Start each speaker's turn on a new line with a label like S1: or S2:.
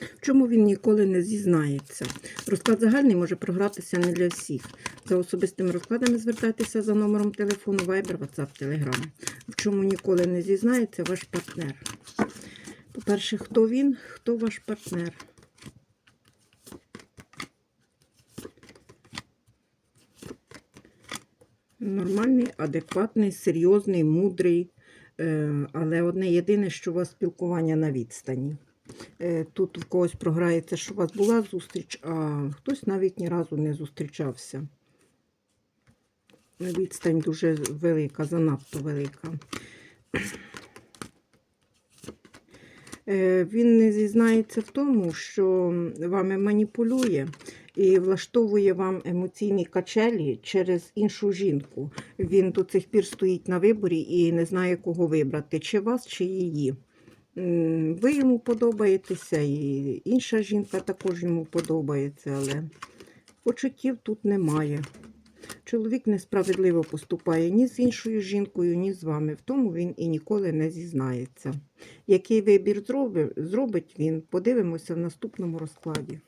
S1: В чому він ніколи не зізнається? Розклад загальний може програтися не для всіх. За особистими розкладами звертайтеся за номером телефону Viber, WhatsApp, Telegram. В чому ніколи не зізнається ваш партнер. По-перше, хто він, хто ваш партнер? Нормальний, адекватний, серйозний, мудрий. Е, Але одне єдине, що у вас спілкування на відстані. Е, Тут в когось програється, що у вас була зустріч, а хтось навіть ні разу не зустрічався. Відстань дуже велика, занадто велика. Е, Він не зізнається в тому, що вами маніпулює і влаштовує вам емоційні качелі через іншу жінку. Він до цих пір стоїть на виборі і не знає, кого вибрати, чи вас, чи її. Ви йому подобаєтеся, і інша жінка також йому подобається, але почуттів тут немає. Чоловік несправедливо поступає ні з іншою жінкою, ні з вами. В тому він і ніколи не зізнається. Який вибір зробить він, подивимося в наступному розкладі.